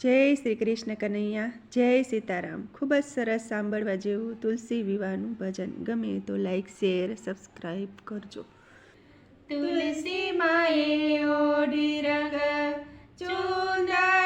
જય શ્રી કૃષ્ણ કનૈયા, જય સીતારામ. ખૂબ જ સરસ સાંભળવા જેવું તુલસી વિવાહનું ભજન. ગમે તો લાઈક શેર સબસ્ક્રાઈબ કરજો. તુલસી માએ ઓડી રંગ, ચુંદા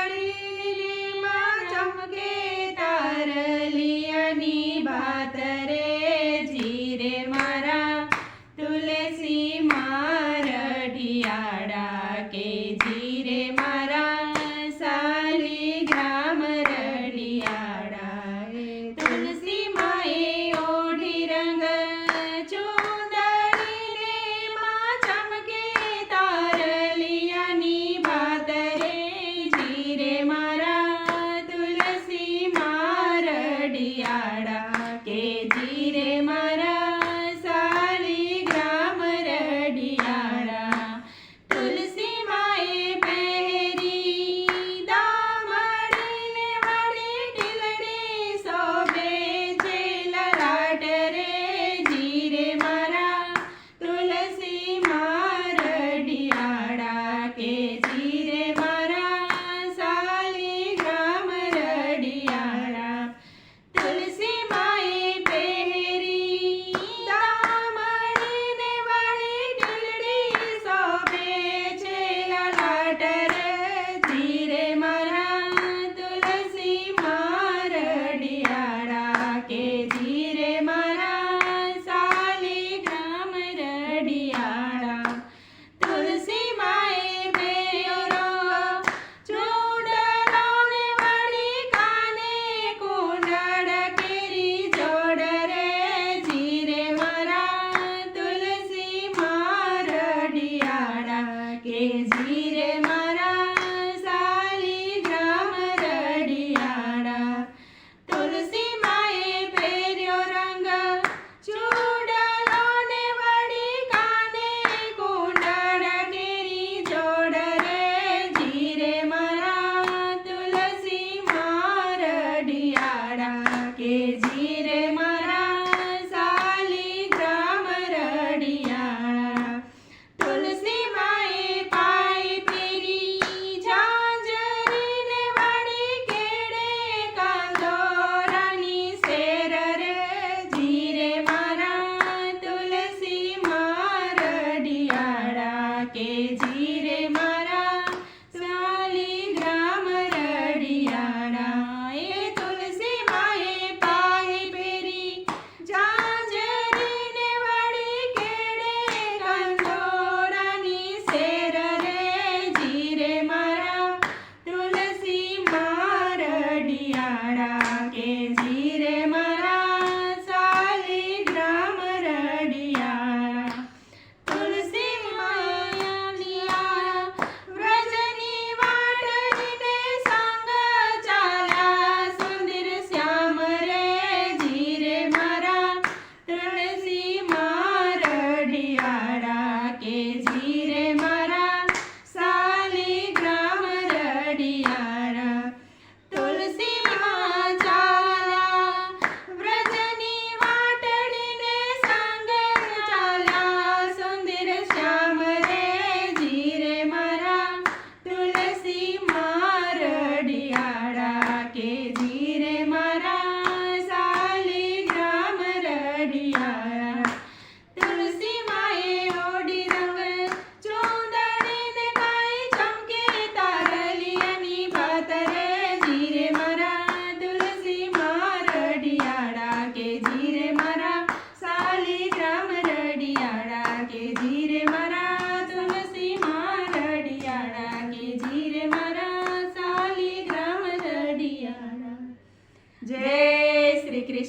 pedir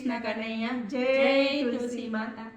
કૃષ્ણ કનૈયા જય તુલસી માતા.